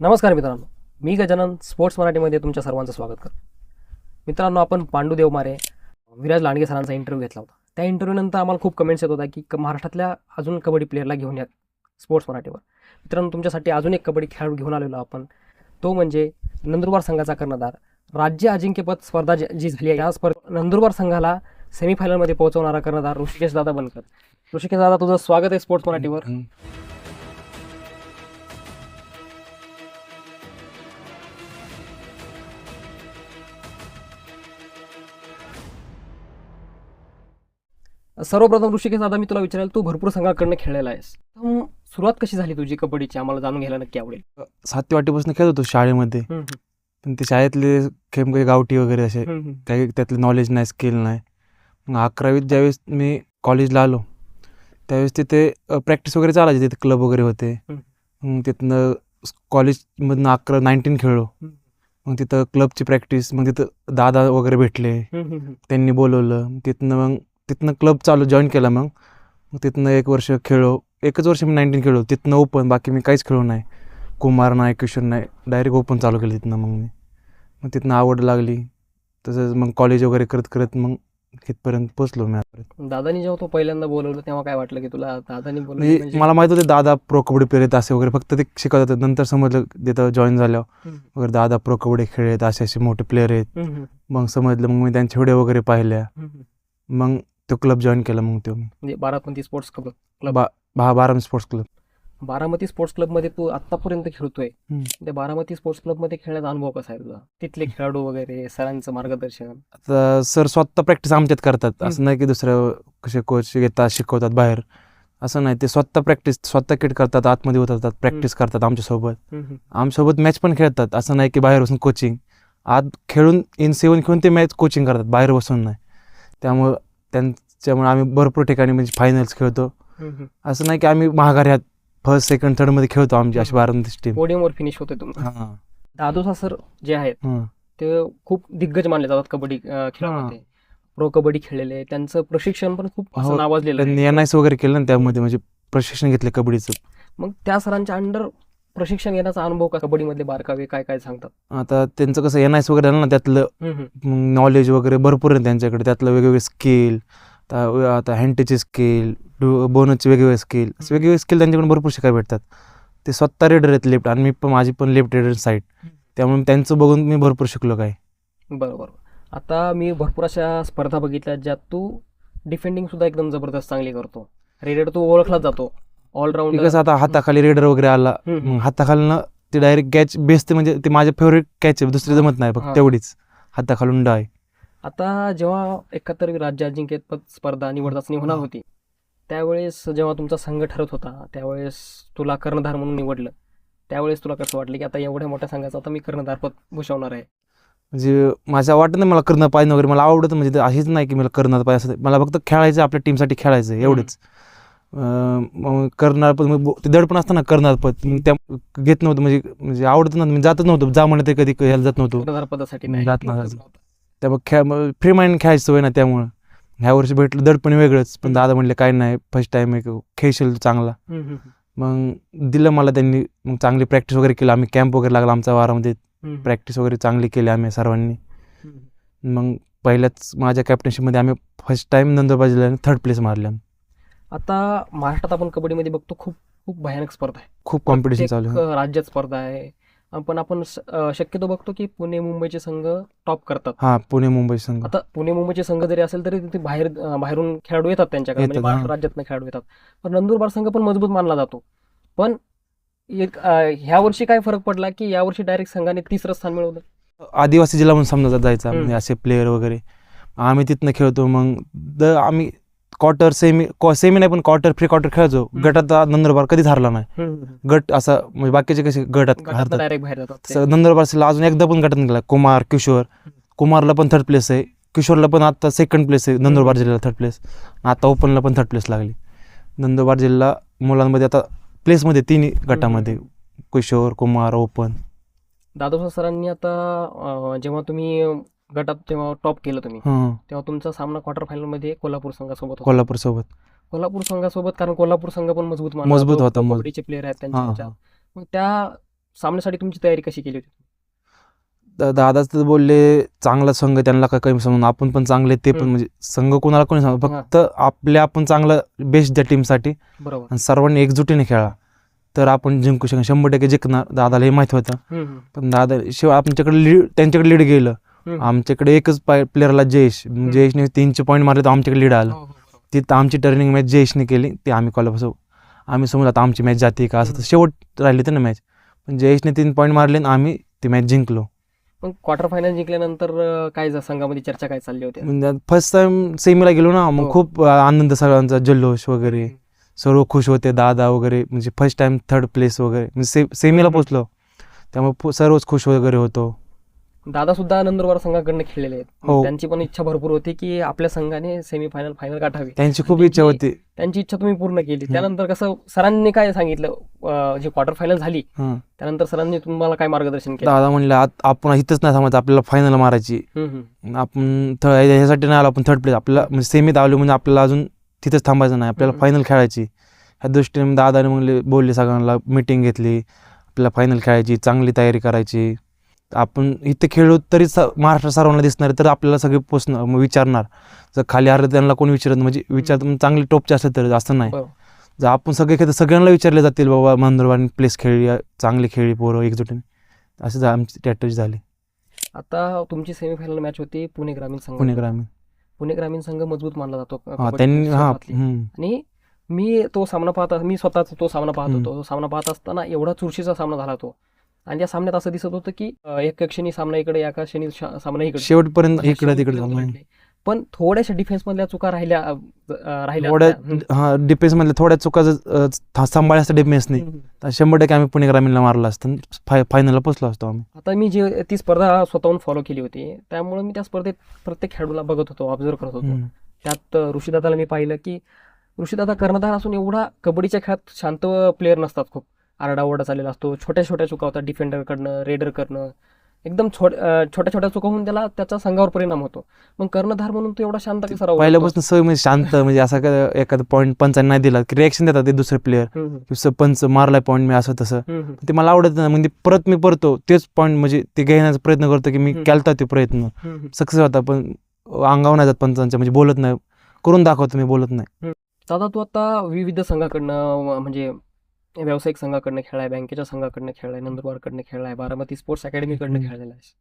नमस्कार मित्रांनो. मी गजानन स्पोर्ट्स मराठीमध्ये तुमच्या सर्वांचं स्वागत करतो. मित्रांनो आपण पांडू देवमारे विराज लांडगे सरांचा इंटरव्ह्यू घेतला होता. त्या इंटरव्ह्यूनंतर आम्हाला खूप कमेंट्स येत होता की क- महाराष्ट्रातल्या अजून कबड्डी प्लेअरला घेऊन या स्पोर्ट्स मराठीवर. मित्रांनो तुमच्यासाठी अजून एक कबड्डी खेळाडू घेऊन आलेलो आपण. तो म्हणजे नंदुरबार संघाचा कर्णधार. राज्य अजिंक्यपद स्पर्धा जी जी झाली आहे या स्पर्धा नंदुरबार संघाला सेमीफायनलमध्ये पोहोचवणारा कर्णधार ऋषिकेश दादा बनकर. ऋषिकेश दादा तुझं स्वागत आहे स्पोर्ट्स मराठीवर. सर्वप्रथम ऋषिकेश दादा मी तुला विचारेल तू भरपूर संघाकडनं खेळलेला आहेस. सुरुवात कशी झाली तुझी कबड्डीची? आम्हाला जाणून घ्यायला नक्की आवडेल. सातवी वाटीपासून खेळत होतो शाळेमध्ये. पण ते शाळेतले खेळ काही गावठी वगैरे असे काही त्यातलं नॉलेज नाही स्किल नाही. मग अकरावीत ज्यावेळेस मी कॉलेजला आलो त्यावेळेस तिथे प्रॅक्टिस वगैरे चालायची तिथे क्लब वगैरे होते. मग तिथनं कॉलेजमधनं अकरा नाईन्टीन खेळलो. मग तिथं क्लबची प्रॅक्टिस मग तिथं दादा वगैरे भेटले. त्यांनी बोलवलं. तिथनं मग तिथनं क्लब चालू जॉईन केला मग. मग तिथनं एक वर्ष खेळलो. एकच वर्ष मी नाईन्टीन खेळलो. तिथनं ओपन बाकी मी काहीच खेळलो नाही. कुमार नाही किशोर नाही. डायरेक्ट ओपन चालू केलं तिथनं मग मी. मग तिथनं आवड लागली. तसंच मग कॉलेज वगैरे करत करत मग इथपर्यंत पोचलो मी आतापर्यंत. दादानी जेव्हा तो पहिल्यांदा बोलवलं तेव्हा काय वाटलं की तुला दादानी बोलवलं म्हणजे मला माहीत होते दादा प्रो कबड्डी प्लेअर आहेत असे वगैरे. फक्त ते शिकवत होते नंतर समजलं तिथं जॉईन झाल्यावर. वगैरे दादा प्रो कबड्डी खेळ आहेत असे असे मोठे प्लेअर आहेत मग समजलं मग मी त्यांचे व्हिडिओ वगैरे पाहिल्या. मग तो क्लब जॉईन केला मग तो. म्हणजे बारामती स्पोर्ट्स क्लब बा बाराम स्पोर्ट्स क्लब बारामती स्पोर्ट्स क्लबमध्ये तू आतापर्यंत खेळतोय. त्या बारामती स्पोर्ट्स क्लबमध्ये खेळण्याचा अनुभव कसा आहे तुझा? तिथले खेळाडू वगैरे सरांचं मार्गदर्शन. आता सर स्वतः प्रॅक्टिस आमच्यात करतात. असं नाही की दुसरं कसे कोच येतात शिकवतात बाहेर. असं नाही. ते स्वतः प्रॅक्टिस स्वतः किट करतात आतमध्ये उतरतात प्रॅक्टिस करतात आमच्यासोबत. आमच्यासोबत मॅच पण खेळतात. असं नाही की बाहेर बसून कोचिंग आत खेळून इन सेवन खेळून ते मॅच कोचिंग करतात बाहेर बसून नाही. त्यामुळं त्यांच्यामुळे आम्ही भरपूर ठिकाणी म्हणजे फायनल्स खेळतो. असं नाही की आम्ही महागारी आहात फर्स्ट सेकंड थर्डमध्ये खेळतो आमची अशी. बारामतीची टीम पोडियमवर फिनिश होतोय तुमचं. हां. दादोसा सर जे आहेत हां. ते खूप दिग्गज मानले जातात कबड्डी खेळामध्ये. प्रो कबड्डी खेळलेले त्यांचं प्रशिक्षण पण खूप हो, नावाजलेलं त्यांनी आहे. एन आय वगैरे केलं ना त्यामध्ये म्हणजे प्रशिक्षण घेतलं कबड्डीचं. मग त्या सरांच्या अंडर प्रशिक्षण घेण्याचा अनुभव का कबड्डीमधले बारकावे काय काय सांगतात? आता त्यांचं कसं एन आय वगैरे झालं ना त्यातलं. नॉलेज वगैरे भरपूर आहे त्यांच्याकडे. त्यातलं वेगवेगळे स्किल आता हँडीचे स्किल बोनसचे वेगवेगळे स्किल असे वेगवेगळे स्किल त्यांच्याकडून भरपूर शिकायला भेटतात. ते स्वतः रेडर आहेत लेफ्ट आणि मी पण माझी पण लेफ्ट रेडर साईड त्यामुळे त्यांचं बघून मी भरपूर शिकलो काय. बरोबर. आता मी भरपूर अशा स्पर्धा बघितल्या ज्यात तू डिफेंडिंग सुद्धा एकदम जबरदस्त चांगली करतो. रेडर तू ओळखला जातो. की ऑलराऊंडर कसं आता हाताखाली रेडर वगैरे आला. मग हाताखालनं ते डायरेक्ट कॅच बेसते म्हणजे ते माझे फेवरेट कॅच आहे. दुसरी जमत नाही. फक्त तेवढीच. हाताखालून डाय आता जेव्हा एकाहत्तरवी राज्य अजिंक्यपद स्पर्धा निवड चाचणी होणार होती त्यावेळेस जेव्हा तुमचा संघ ठरत होता त्यावेळेस तुला कर्णधार म्हणून निवडलं. त्यावेळेस तुला कसं वाटलं की आता एवढ्या मोठ्या संघाचं आता मी कर्णधार पद भूषवणार आहे? म्हणजे माझ्या वाटत नाही मला करणं पाहिजे वगैरे मला आवडत म्हणजे अशीच नाही की मला करणं पाहिजे असं मला फक्त खेळायचं आपल्या टीमसाठी खेळायचं एवढंच. करणार पण ते दड पण असतं ना करणार पद त्या घेत नव्हतं म्हणजे म्हणजे आवडत नव्हतं म्हणजे जातच नव्हतं. जा म्हणलं ते कधी ह्याला जात नव्हतो. पदासाठी नाही. जात नव्हतं. त्यामुळे खेळ फ्री माइंड खेळायची सवय ना त्यामुळं. ह्या वर्षी भेटलं दड पण वेगळंच. पण दादा म्हणले काय नाही फर्स्ट टाइम एक खेळशील चांगला. मग दिलं मला त्यांनी मग चांगली प्रॅक्टिस वगैरे केली. आम्ही कॅम्प वगैरे लागला आमच्या वारामध्ये. प्रॅक्टिस वगैरे चांगली केली आम्ही सर्वांनी. मग पहिल्याच माझ्या कॅप्टनशिपमध्ये आम्ही फर्स्ट टाइम नंदुरबार जिल्ह्याने थर्ड प्लेस मारले आम्ही. आता महाराष्ट्रात आपण कबड्डीमध्ये बघतो खूप खूप भयानक स्पर्धा आहे. खूप कॉम्पिटिशन चालू आहे. राज्यात स्पर्धा आहे. पण आपण शक्यतो बघतो की पुणे मुंबईचे संघ टॉप करतात. हा पुणे मुंबई संघ. आता पुणे मुंबईचे संघ जरी असेल तरी तिथे बाहेर बाहेरून खेळाडू येतात त्यांच्याकडे म्हणजे महाराष्ट्र. राज्यातनं खेळाडू येतात. पण नंदुरबार संघ पण मजबूत मानला जातो. पण एक ह्या वर्षी काय फरक पडला की यावर्षी डायरेक्ट संघाने तिसरं स्थान मिळवलं? आदिवासी जिल्हा म्हणून समजा जायचा. म्हणजे असे प्लेअर वगैरे. आम्ही तिथनं खेळतो मग द आम्ही क्वार्टर सेमी सेमी नाही पण क्वार्टर फ्री क्वार्टर खेळायचो. गटात नंदुरबार कधीच हरला नाही. गट असा म्हणजे बाकीचे कसे गटात हरतात. नंदुरबारला अजून एकदा पण गटात निघाला. कुमार किशोर. कुमारला पण थर्ड प्लेस आहे. किशोरला पण आता सेकंड प्लेस आहे. नंदुरबार जिल्ह्याला थर्ड प्लेस आता ओपनला पण थर्ड प्लेस लागली. नंदुरबार जिल्हा मुलांमध्ये आता प्लेसमध्ये तिन्ही गटामध्ये. किशोर कुमार ओपन. दादोसा सरांनी आता जेव्हा तुम्ही गटात जेव्हा टॉप केलं तुम्ही हं, तेव्हा तुमचा सामना क्वार्टर फायनलमध्ये कोल्हापूर संघासोबत होता. कोल्हापूर सोबत. कोल्हापूर संघासोबत कारण कोल्हापूर संघ पण मजबूत मानला मजबूत जातो. होता. कबड्डीचे प्लेअर आहेत हां त्यांच्या ह्याच्यात. मग त्या सामन्यासाठी तुमची तयारी कशी केली होती? दा- दादाच तर बोलले चांगला संघ त्यांना काय कमी समजून आपण पण चांगले ते पण हम्म. म्हणजे संघ कोणाला कोणी सांग फक्त आपल्या आपण चांगलं बेस्ट द्या टीमसाठी बरोबर. आणि सर्वांनी एकजुटीने खेळा. तर आपण जिंकू शकतो. शंभर टक्के जिंकणार दादाला हे माहिती होतं. हम्म, हम्म, पण दादा शिवाय आमच्याकडे लीड त्यांच्याकडे लीड गेलं. आमच्याकडे एकच प्लेअरला जयेश. जयेशने तीनशे पॉईंट मारले तर आमच्याकडे लीड आलं. हो, हो, बरोबर. तिथं आमची टर्निंग मॅच जयेशने केली ते आम्ही कॉलपासून आम्ही समज आता आमची मॅच जाते का असं. शेवट राहिली तर ना मॅच पण जयेशने तीन पॉईंट मारले आणि आम्ही ती मॅच जिंकलो. मग क्वार्टर फायनल जिंकल्यानंतर काय संघामध्ये चर्चा काय चालली होती? म्हणजे फर्स्ट टाइम सेमीला गेलो ना मग हो. खूप आनंद सगळ्यांचा जल्लोष वगैरे. सर्व खुश होते दादा वगैरे. म्हणजे फर्स्ट टाइम थर्ड प्लेस वगैरे. म्हणजे से सेमीला. पोचलो त्यामुळे सर्वच खुश वगैरे होतो. दादा सुद्धा नंदुरबार संघाकडनं खेळलेले आहेत. हो. त्यांची पण इच्छा भरपूर होती की आपल्या संघाने सेमी फायनल फायनल गाठावी. त्यांची खूप इच्छा होती. त्यांची इच्छा तुम्ही पूर्ण केली. त्यानंतर कसं सरांनी काय सांगितलं? अं, जी क्वार्टर फायनल झाली हं. त्यानंतर सरांनी तुम्हाला काय मार्गदर्शन केलं? दादा म्हणले "आत- आपण इथंच नाही थांबायचं आपल्याला फायनल मारायची. हम्म, हम्म. आपण थ- ह्यासाठी नाही आलो आपण थर्ड प्लेस आपल्याला म्हणजे सेमीत आलो म्हणजे आपल्याला अजून तिथंच थांबायचं नाही. आपल्याला हम्म. फायनल खेळायची. ह्या दृष्टीने दादाने म्हणले बोलले सगळ्यांना मिटिंग घेतली. आपल्याला फायनल खेळायची चांगली तयारी करायची. आपण इथे खेळलो तरी स महाराष्ट्र सर्वांना दिसणार तर आपल्याला सगळे पोचणार मग विचारणार. जर खाली आलं त्यांना कोणी विचारत. म्हणजे विचार चांगली टॉपचे असले तर असं नाही. जर आपण सगळे खेळ सगळ्यांना विचारले जातील बाबा मंदुरबार प्लेस खेळली चांगली खेळली पोरं एकजुटीने. असं आमची स्ट्रॅटेजी झाली. आता तुमची सेमीफायनल मॅच होती पुणे ग्रामीण संघ. पुणे ग्रामीण. पुणे ग्रामीण संघ मजबूत मानला जातो. हा त्यांनी. आणि मी तो सामना पाहत मी स्वतःच तो सामना पाहत. होतो. तो सामना पाहत असताना एवढा चुरशीचा सामना झाला तो. आणि त्या सामन्यात असं दिसत होतं की एका क्षणी सामना इकडे एका क्षणी सामना इकडे. शेवटपर्यंत इकडे तिकडे. पण थोड्याशा डिफेन्स मधल्या चुका राहिल्या राहिल्या. हा डिफेन्स मधल्या थोड्या चुका डिफेन्सने हम्म. तर शंभर टक्के आम्ही पुणे ग्रामीणला मारला असतं. फाय फायनलला पोचलो असतो आम्ही. आता मी जे ती स्पर्धा स्वतःहून फॉलो केली होती. त्यामुळे मी त्या स्पर्धेत प्रत्येक खेळाडूला बघत होतो ऑब्झर्व करत होतो. त्यात ऋषीदादाला मी पाहिलं की ऋषीदादा कर्णधार असून एवढा कबड्डीच्या खेळात शांत प्लेअर नसतात खूप. आरडाओरडा चाललेला असतो. छोट्या छोट्या चुका होतात डिफेंडरकडनं रेडरकडनं एकदम छोट छोट्या छोट्या चुका होऊन त्याला त्याचा संघावर परिणाम होतो. मग कर्णधार म्हणून तो एवढा शांत कसा राहू? पहिल्यापासून सवय म्हणजे शांत म्हणजे असा एखादा पॉईंट पंचांनी नाही दिला की रिॲक्शन देतात ते दुसरे प्लेअर पंच मारलाय पॉईंट मी असं तसं. ते मला आवडत नाही. म्हणजे परत मी परतो तेच पॉईंट म्हणजे ते घेण्याचा प्रयत्न करतो की मी. केलता ते प्रयत्न. सक्सेस होता पण अंगावर नाही जात पंचांच्या म्हणजे बोलत नाही. करून दाखवतो मी बोलत नाही. दादा तू आता विविध संघाकडनं म्हणजे व्यावसायिक संघाकडनं खेळलाय बँकेच्या संघाकडनं खेळलाय नंदुरबारकडनं खेळलाय बारामती स्पोर्ट्स अकॅडमीकडनं. खेळलेला आहेस.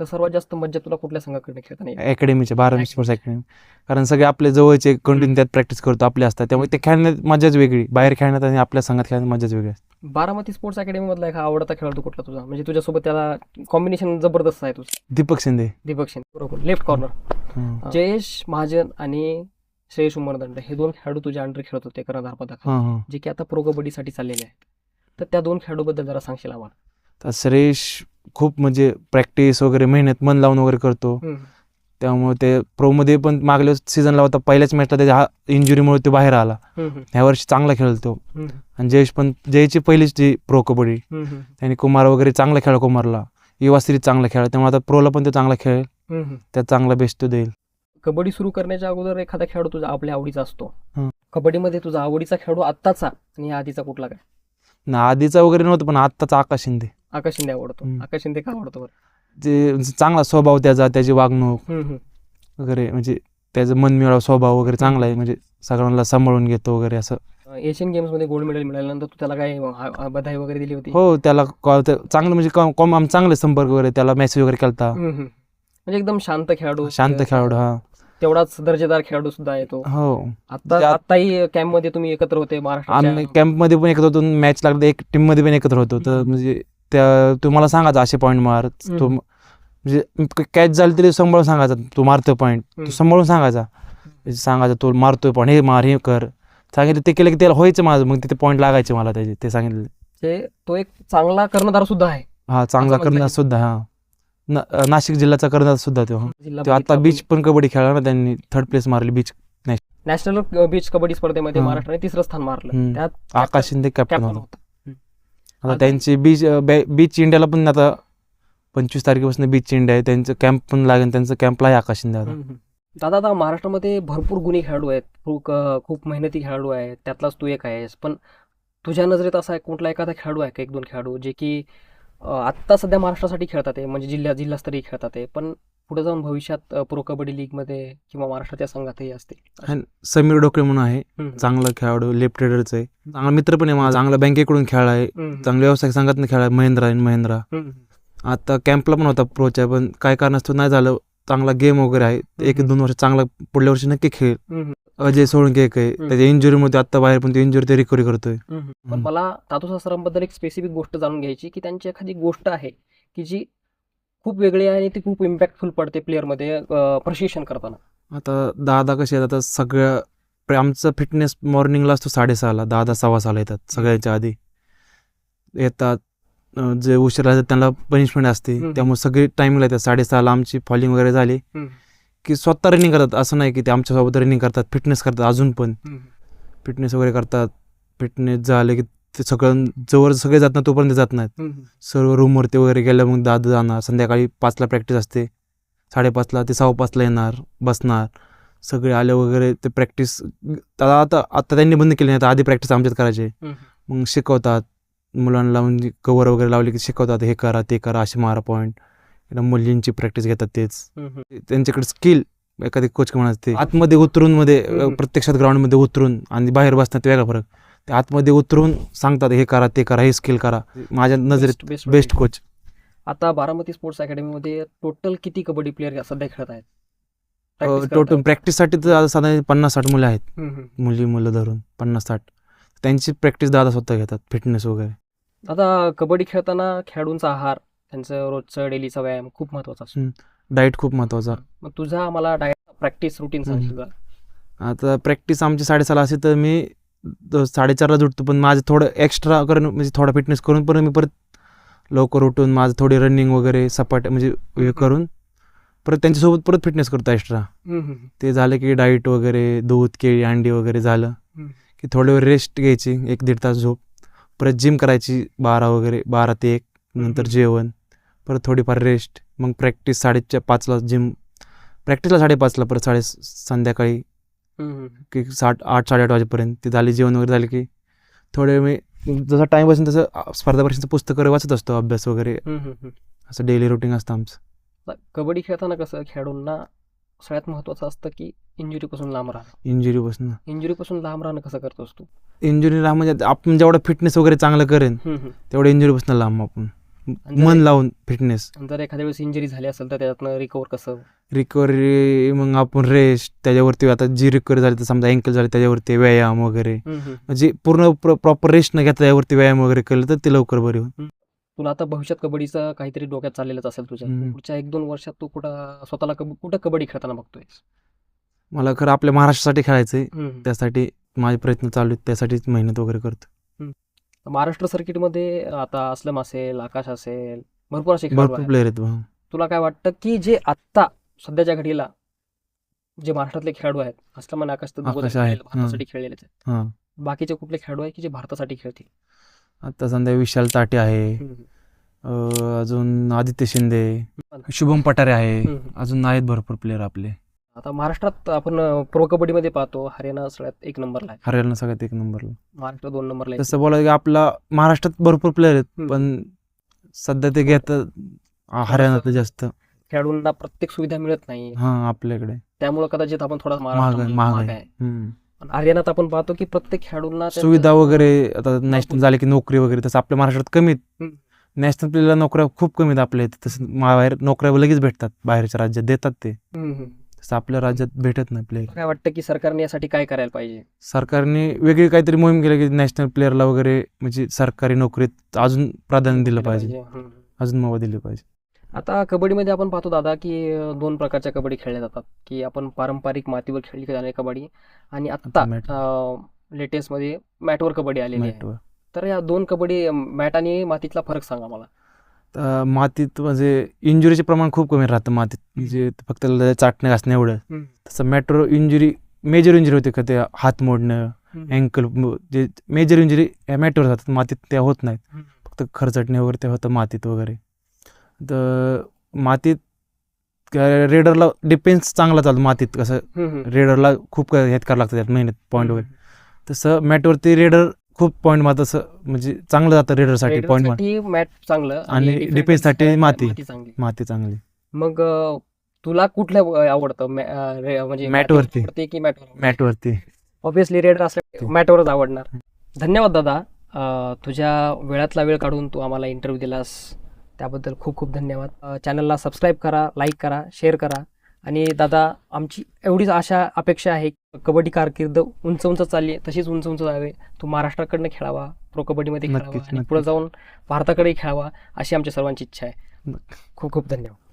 तर सर्वात जास्त मज्जा तुला कुठल्या संघाकडनं खेळताना येईल? अकॅडमीचे बारावी Academy. Sports academy. कारण सगळे आपले जवळचे कंटिन्यू त्यात प्रॅक्टिस करतो आपले असतात. त्यामुळे ते खेळण्यात मजाच वेगळी. बाहेर खेळण्यात आणि आपल्या संघात खेळण्यात मजाच वेगळी असते. बारामती स्पोर्ट्स अकॅडमी मधला एक आवडता खेळाडू कुठला तुझा? म्हणजे तुझ्यासोबत त्याला कॉम्बिनेशन जबरदस्त आहे तुझं. दीपक शिंदे. दीपक शिंदे. बरोबर. लेफ्ट कॉर्नर जयेश महाजन आणि श्रेयश उमरदंड हे दोन खेळाडू तुझ्या अंडर खेळत होते कर्णधार हां हां. जे की आता प्रो कबड्डीसाठी चाललेले आहेत. तर त्या दोन खेळाडूबद्दल जरा सांगशील आम्हाला? तर खूप म्हणजे प्रॅक्टिस वगैरे मेहनत मन लावून वगैरे करतो. हम्म, त्यामुळे ते प्रोमध्ये पण मागल्या सीझनला होता पहिल्याच मॅचला त्याच्या हा इंजुरीमुळे तो बाहेर आला. हम्म, हम्म, ह्या वर्षी चांगला खेळतो. हम्म, आणि जयेश पण जयची पहिलीच जी प्रो कबड्डी हम्म, हम्म, त्यांनी कुमार वगैरे चांगला खेळ कुमारला. युवा सिरीज चांगला खेळ त्यामुळे आता प्रोला पण तो चांगला खेळेल. हम्म, हम्म. त्यात चांगला बेस्ट तो देईल. कबड्डी सुरू करण्याच्या अगोदर एखादा खेळाडू तुझा आपल्या आवडीचा असतो. कबड्डीमध्ये तुझा आवडीचा खेळाडू आत्ताचा आणि आधीचा कुठला काय? ना आधीचा वगैरे नव्हतं पण आत्ताचा आकाश शिंदे. आकाश शिंदे आवडतो. आकाश शिंदे का आवडतो बरं? जे चांगला स्वभाव त्याचा त्याची वागणूक हम्म, हम्म. वगैरे म्हणजे त्याचं मनमिळाव स्वभाव वगैरे चांगला आहे म्हणजे सगळ्यांना सांभाळून घेतो वगैरे असं. एशियन गेम्समध्ये गोल्ड मेडल मिळाल्यानंतर तू त्याला काय हा बधाई वगैरे दिली होती? हो त्याला कॉ- ते चांगलं म्हणजे कॉम कॉम- आम चांगले संपर्क वगैरे त्याला मेसेज वगैरे केलता. हम्म, हम्म. म्हणजे एकदम शांत खेळाडू शांत खेळाडू हा. तेवढाच दर्जेदार खेळाडू सुद्धा आहे तो. हो. आता आताही कॅम्पमध्ये तुम्ही एकत्र होते आम्ही महाराष्ट्र कॅम्पमध्ये पण एकत्र होतो मॅच लागली एक टीममध्ये पण एकत्र होतो. तर. म्हणजे त्या तुम्हाला सांगायचं असे पॉईंट मार. तो हम्म. म्हणजे कॅच झाली तरी सांभाळून सांगायचा. तू मारतोय पॉईंट हम्म. तू सांभाळून सांगायचा. सांगायचा तो मारतोय पण हे मार हे कर. सांगितलं ते केलं की त्याला व्हायचं माझं. मग तिथे पॉईंट लागायचे मला त्याचे. ते सांगितलं. तो एक चांगला कर्णधार सुद्धा आहे. हा चांगला म्हणता करणार येईल. सुद्धा हा. न- नाशिक जिल्ह्याचा करणार सुद्धा तो. आता बीच पण कबड्डी खेळला ना त्यांनी थर्ड प्लेस मारली बीच. नॅशनल बीच कबड्डी स्पर्धेमध्ये. महाराष्ट्राने तिसरं स्थान मारलं. त्यात आकाश शिंदे कॅप्टन होता. आता त्यांची बीच बीच इंडियाला पण आता पंचवीस तारखेपासून बीच इंडिया आहे. त्यांचं कॅम्प पण लागेल त्यांचं कॅम्पला आहे आकाश शिंदे. दादा आता महाराष्ट्रामध्ये भरपूर गुणी खेळाडू आहेत. खूप खूप मेहनती खेळाडू आहेत. त्यातलाच तू एक आहेस. पण तुझ्या नजरेत असा कुठला एखादा खेळाडू आहे का? एक दोन खेळाडू जे की आत्ता सध्या महाराष्ट्रासाठी खेळतात आहे म्हणजे जिल्हा जिल्हास्तरीय खेळतात आहे पण पुढे जाऊन भविष्यात प्रो कबड्डी लीगमध्ये किंवा महाराष्ट्राच्या संघातही असतील आणि समीर डोकरे म्हणून आहे. चांगला खेळाडू लेफ्ट रेडरच आहे चांगला मित्र पण आहे माझा चांगला बँकेकडून खेळला आहे. चांगल्या व्यावसायिक संघातनं खेळला आहे महिंद्रा महिंद्रा. आता कॅम्पला पण होता प्रोच्या पण काय कारणास्तव नाही झालं चांगला गेम वगैरे आहे एक. दोन वर्ष चांगला पुढल्या वर्षी नक्की खेळ. अजय सोळंके एक आहे. त्याच्या इंजुरीमुळे आता बाहेर पण ते इंजुरी ते रिकव्हरी करतोय. पण. मला तातू सरांबद्दल एक स्पेसिफिक गोष्ट जाणून घ्यायची की त्यांची एखादी गोष्ट आहे की जी खूप वेगळी आहे आणि ती खूप इम्पॅक्टफुल पडते प्लेअरमध्ये प्रशिक्षण करताना आता दादा कसे आहेत आता सगळ्या आमचा फिटनेस मॉर्निंगला असतो साडेसहाला दहा दहा सव्वा सहाला येतात सगळ्यांच्या आधी येतात जे उशीर राहतात त्यांना पनिशमेंट असते. त्यामुळे सगळे टायमिंगला येतात. साडेसहाला आमची फॉलिंग वगैरे झाली. की स्वतः रनिंग करतात. असं नाही की ते आमच्यासोबत रनिंग करतात फिटनेस करतात अजून पण. फिटनेस वगैरे करतात. फिटनेस झाले की ते सगळं जवळ सगळे जात नाही तोपर्यंत जात नाहीत. सर्व रूमवरती वगैरे गेल्या मग दादा जाणार. संध्याकाळी पाचला प्रॅक्टिस असते. साडेपाचला ते सव्वा पाचला येणार बसणार. सगळे आले वगैरे ते प्रॅक्टिस आता आता त्यांनी बंद केली नाही आता आधी प्रॅक्टिस आमच्यात करायचे. मग शिकवतात. मुलांना म्हणजे कवर वगैरे लावले की शिकवतात हे करा ते करा असे मारा पॉईंट मुलींची प्रॅक्टिस घेतात तेच. त्यांच्याकडे स्किल एखादी कोच म्हणत ते आतमध्ये उतरून मध्ये. प्रत्यक्षात ग्राउंडमध्ये उतरून आणि बाहेर बसण्यात वेगळा फरक. ते आतमध्ये उतरून सांगतात हे करा ते करा हे स्किल करा. माझ्या नजरेत बेस्ट कोच आता बारामती स्पोर्ट्स अकॅडमीमध्ये टोटल किती कबड्डी प्लेअर सध्या खेळत आहेत? टोटल? प्रॅक्टिससाठी तर साधारण पन्नास साठ मुलं आहेत. मुली मुलं धरून पन्नास साठ. त्यांची प्रॅक्टिस दादा स्वतः घेतात फिटनेस वगैरे. आता कबड्डी खेळताना खेळाडूंचा आहार त्यांचं रोजचं डेलीचा व्यायाम खूप महत्त्वाचा असतो. डाएट खूप महत्त्वाचा. मग तुझा मला डायट प्रॅक्टिस रुटीन सांगशील का आता प्रॅक्टिस आमची साडेसहाला असते तर मी साडेचारला उठतो पण माझं थोडं एक्स्ट्रा करून म्हणजे थोडा फिटनेस करून पण मी परत लवकर उठून माझं थोडी रनिंग वगैरे सपाट म्हणजे हे करून परत त्यांच्यासोबत परत फिटनेस करतो एक्स्ट्रा. ते झालं की डाईट वगैरे दूध केळी अंडी वगैरे झालं. की थोडे वेळ रेस्ट घ्यायची एक दीड तास झोप. परत जिम करायची बारा वगैरे बारा ते एक नंतर. जेवण परत थोडीफार रेस्ट मग प्रॅक्टिस साडेच्या पाचला जिम प्रॅक्टिसला साडेपाचला परत साडे संध्याकाळी. की साठ आठ साडेआठ वाजेपर्यंत ती झाली जेवण वगैरे झालं की थोडे मी जसा टाईम असेल तसं स्पर्धा परीक्षेचं पुस्तक वगैरे वाचत असतो अभ्यास वगैरे. असं डेली रुटीन असतं आमचं कबड्डी खेळताना कसं खेळाडूंना सगळ्यात महत्वाचं असतं की इंजुरीपासून लांब राहणं. इंजुरीपासून इंजुरीपासून लांब राहणं कसं करतोस तू इंजुरीला म्हणजे आपण जेवढं फिटनेस वगैरे चांगलं करेन. तेवढं इंजुरीपासून लांब आपण. मन लावून फिटनेस जर एखाद्या वेळेस इंजुरी झाली असेल तर त्याच्यातनं रिकवर कसं? रिकव्हरी मग आपण रेस्ट त्याच्यावरती आता जी रिकव्हरी झाली तर समजा अँकल झाली त्याच्यावरती व्यायाम वगैरे. म्हणजे पूर्ण प्रॉपर रेस्ट न घेता त्यावरती व्यायाम वगैरे केलं तर ते लवकर बरे होईल. तुला आता भविष्यात कबड्डीचं काहीतरी डोक्यात चाललेलंच असेल तुझ्या. हम्म. पुढच्या एक दोन वर्षात तू कुठं स्वतःला कब- कुठं कबड्डी खेळताना बघतोय मला खरं आपल्या महाराष्ट्रासाठी खेळायचं आहे त्यासाठी माझे प्रयत्न चालू आहेत. त्यासाठीच मेहनत वगैरे करतो महाराष्ट्र सर्किटमध्ये आता असलम असेल आकाश असेल भरपूर असे खेळाडू भरपूर आहेत. प्लेअर आहेत भाऊ. तुला काय वाटतं की जे आत्ता सध्याच्या घडीला जे महाराष्ट्रातले खेळाडू आहेत असलम आणि आकाश तर दोघं आकाश जण आहेत, खेळले- भारतासाठी खेळलेलेच आहेत. हां. बाकीचे कुठले खेळाडू आहेत की जे भारतासाठी खेळतील? आता संध्या विशाल ताटे आहे. अं, अजून आदित्य शिंदे. शुभम पटारे आहे. हम्म. अजून आहेत भरपूर प्लेअर आपले. आता महाराष्ट्रात आपण प्रो कबड्डीमध्ये पाहतो. हरियाणा सगळ्यात एक नंबरला आहे. हरियाणा सगळ्यात एक नंबरला महाराष्ट्र दोन नंबरला आहे. तसं बोलायला की आपला महाराष्ट्रात भरपूर प्लेअर आहेत हम्म. पण सध्या ते घेतात आ, हरियाणात जास्त. खेळाडूंना प्रत्येक सुविधा मिळत नाही. हां आपल्याकडे. त्यामुळे कदाचित आपण थोडा महाग महाराष्ट्रामध्ये महाग महाग आहे. आहे. हम्म. हरियाणात आपण पाहतो की प्रत्येक त्यांचं- सुविधा वगैरे आता नॅशनल झाले की नोकरी वगैरे तसं आपल्या महाराष्ट्रात कमी. नॅशनल प्लेअरला नोकऱ्या खूप कमी आहेत आपल्या इथे. तसं बाहेर नोकऱ्या लगेच भेटतात बाहेरच्या राज्यात देतात ते. तसं आपल्या राज्यात भेटत नाही प्लेअर काय वाटतं की सरकारने यासाठी काय करायला पाहिजे? सरकारने वेगळी काहीतरी मोहीम केली की नॅशनल प्लेअरला वगैरे म्हणजे सरकारी नोकरीत अजून प्राधान्य दिलं पाहिजे. अजून मोबा दिली पाहिजे. आता कबड्डीमध्ये आपण पाहतो दादा की दोन प्रकारच्या कबड्डी खेळल्या जातात की आपण पारंपरिक मातीवर खेळली जाणारी कबड्डी आणि आत्ता आता mat. लेटेस्टमध्ये मॅटवर कबड्डी आलेली आहे. मॅटवर. तर या दोन कबड्डी मॅट आणि मातीतला फरक सांगा मला. मातीत म्हणजे इंजुरीचे प्रमाण खूप कमी राहतं मातीत. म्हणजे फक्त चाटणं घासणं एवढं. तसं मॅट्रो इंजुरी मेजर इंजुरी होते का ते हात मोडणं अँकल जे मेजर इंजुरी मॅटवर जातात. मातीत त्या होत नाहीत. फक्त खरचटणे वगैरे ते होतं मातीत वगैरे. तर मातीत रेडरला डिफेन्स चांगला चालतो मातीत. कसं. रेडरला खूप काय ह्यात करावं लागतं त्यात मेहनत पॉईंट वगैरे. तसं मॅटवरती रेडर खूप पॉईंट मात असं म्हणजे चांगलं जातं रेडरसाठी पॉईंट मॅट चांगलं आणि defense defense साठी माती. चांगली. माती चांगली. मग तुला कुठल्या आवडतं? म्हणजे Mat वरती. आवडते की मॅट मॅटवरती. ऑब्विसली रेडर असल्या. मॅटवरच आवडणार. धन्यवाद दादा. तुझ्या वेळातला वेळ काढून तू आम्हाला इंटरव्ह्यू दिलास. त्याबद्दल खूप खूप धन्यवाद. चॅनलला सबस्क्राईब करा लाईक करा शेअर करा. आणि दादा आमची एवढीच आशा अपेक्षा आहे कबड्डी कारकीर्द उंच उंच चालली आहे तशीच उंच उंच जावे. तू महाराष्ट्राकडनं खेळावा प्रो कबड्डीमध्ये खेळावा. पुढे जाऊन भारताकडे खेळावा अशी आमच्या सर्वांची इच्छा आहे. खूप खूप धन्यवाद.